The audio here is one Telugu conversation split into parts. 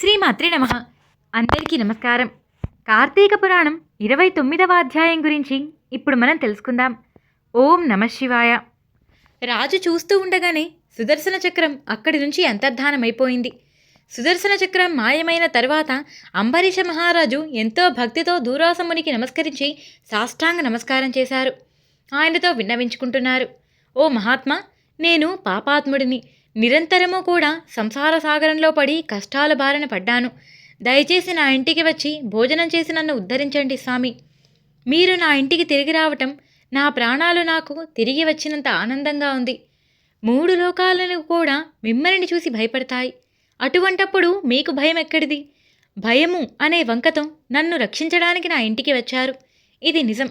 శ్రీమాత్రి నమ. అందరికీ నమస్కారం. కార్తీక పురాణం ఇరవై తొమ్మిదవ అధ్యాయం గురించి ఇప్పుడు మనం తెలుసుకుందాం. ఓం నమ శివాయ. రాజు చూస్తూ ఉండగానే సుదర్శన చక్రం అక్కడి నుంచి అంతర్ధానమైపోయింది. సుదర్శన చక్రం మాయమైన తర్వాత అంబరీష మహారాజు ఎంతో భక్తితో దూరాసమునికి నమస్కరించి సాష్టాంగ నమస్కారం చేశారు. ఆయనతో విన్నవించుకుంటున్నారు. ఓ మహాత్మా నేను పాపాత్ముడిని. నిరంతరము కూడా సంసార సాగరంలో పడి కష్టాల బారిన పడ్డాను. దయచేసి నా ఇంటికి వచ్చి భోజనం చేసి నన్ను ఉద్ధరించండి స్వామి. మీరు నా ఇంటికి తిరిగి రావటం నా ప్రాణాలు నాకు తిరిగి వచ్చినంత ఆనందంగా ఉంది. మూడు లోకాలను కూడా మిమ్మల్ని చూసి భయపడతాయి. అటువంటప్పుడు మీకు భయం ఎక్కడిది? భయము అనే వంకతో నన్ను రక్షించడానికి నా ఇంటికి వచ్చారు. ఇది నిజం.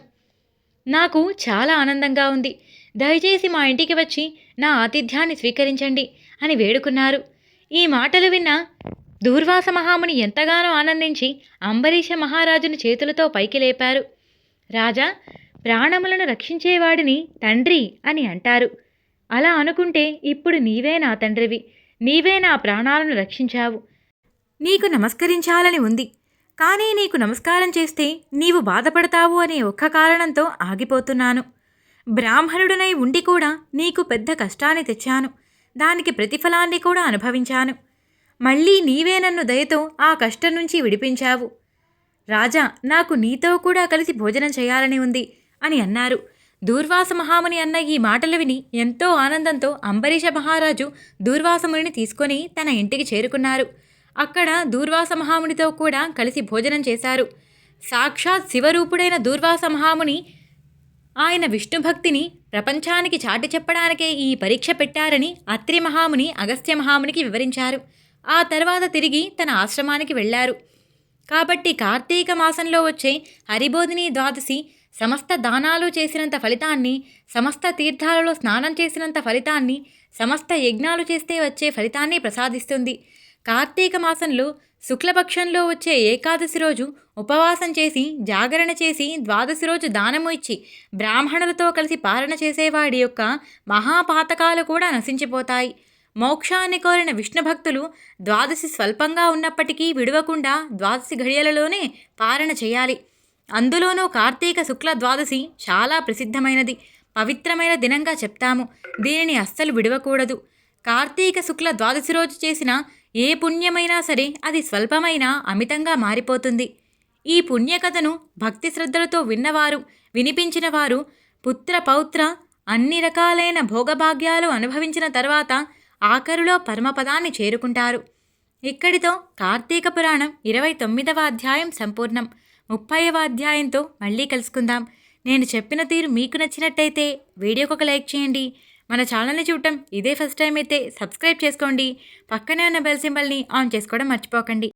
నాకు చాలా ఆనందంగా ఉంది. దయచేసి మా ఇంటికి వచ్చి నా ఆతిథ్యాన్ని స్వీకరించండి అని వేడుకున్నారు. ఈ మాటలు విన్న దూర్వాస మహాముని ఎంతగానో ఆనందించి అంబరీష మహారాజుని చేతులతో పైకి లేపారు. రాజా ప్రాణములను రక్షించేవాడిని తండ్రి అని అంటారు. అలా అనుకుంటే ఇప్పుడు నీవే నా తండ్రివి నీవే నా ప్రాణాలను రక్షించావు. నీకు నమస్కరించాలని ఉంది. కానీ నీకు నమస్కారం చేస్తే నీవు బాధపడతావు అనే ఒక్క కారణంతో ఆగిపోతున్నాను. బ్రాహ్మణుడనై ఉండి కూడా నీకు పెద్ద కష్టాన్ని తెచ్చాను. దానికి ప్రతిఫలాన్ని కూడా అనుభవించాను. మళ్ళీ నీవే నన్ను దయతో ఆ కష్టం నుంచి విడిపించావు. రాజా నాకు నీతో కూడా కలిసి భోజనం చేయాలని ఉంది అని అన్నారు. దూర్వాస మహాముని అన్న ఈ మాటలు విని ఎంతో ఆనందంతో అంబరీష మహారాజు దూర్వాసముని తీసుకొని తన ఇంటికి చేరుకున్నారు. అక్కడ దూర్వాస మహామునితో కూడా కలిసి భోజనం చేశారు. సాక్షాత్ శివరూపుడైన దూర్వాస మహాముని ఆయన విష్ణుభక్తిని ప్రపంచానికి చాటి చెప్పడానికే ఈ పరీక్ష పెట్టారని అత్రి మహాముని అగస్త్య మహామునికి వివరించారు. ఆ తర్వాత తిరిగి తన ఆశ్రమానికి వెళ్ళారు. కాబట్టి కార్తీక మాసంలో వచ్చే హరిబోధిని ద్వాదశి సమస్త దానాలు చేసినంత ఫలితాన్ని సమస్త తీర్థాలలో స్నానం చేసినంత ఫలితాన్ని సమస్త యజ్ఞాలు చేస్తే వచ్చే ఫలితాన్ని ప్రసాదిస్తుంది. కార్తీక మాసంలో శుక్లపక్షంలో వచ్చే ఏకాదశి రోజు ఉపవాసం చేసి జాగరణ చేసి ద్వాదశి రోజు దానము ఇచ్చి బ్రాహ్మణులతో కలిసి పాలన చేసేవాడి యొక్క మహాపాతకాలు కూడా నశించిపోతాయి. మోక్షాన్ని కోరిన విష్ణు భక్తులు ద్వాదశి స్వల్పంగా ఉన్నప్పటికీ విడవకుండా ద్వాదశి ఘడియలలోనే పాలన చేయాలి. అందులోనూ కార్తీక శుక్ల ద్వాదశి చాలా ప్రసిద్ధమైనది. పవిత్రమైన దినంగా చెప్తాము. దీనిని అస్సలు విడవకూడదు. కార్తీక శుక్ల ద్వాదశి రోజు చేసిన ఏ పుణ్యమైనా సరే అది స్వల్పమైనా అమితంగా మారిపోతుంది. ఈ పుణ్యకథను భక్తి శ్రద్ధలతో విన్నవారు వినిపించిన వారు పుత్ర పౌత్ర అన్ని రకాలైన భోగభాగ్యాలు అనుభవించిన తర్వాత ఆఖరులో పరమపదాన్ని చేరుకుంటారు. ఇక్కడితో కార్తీక పురాణం ఇరవై తొమ్మిదవ అధ్యాయం సంపూర్ణం. ముప్పైవ అధ్యాయంతో మళ్ళీ కలుసుకుందాం. నేను చెప్పిన తీరు మీకు నచ్చినట్టయితే వీడియోకి ఒక లైక్ చేయండి. మన ఛానల్ని చూడటం ఇదే ఫస్ట్ టైం అయితే సబ్స్క్రైబ్ చేసుకోండి. పక్కనే ఉన్న బెల్ సింబల్ని ఆన్ చేసుకోవడం మర్చిపోకండి.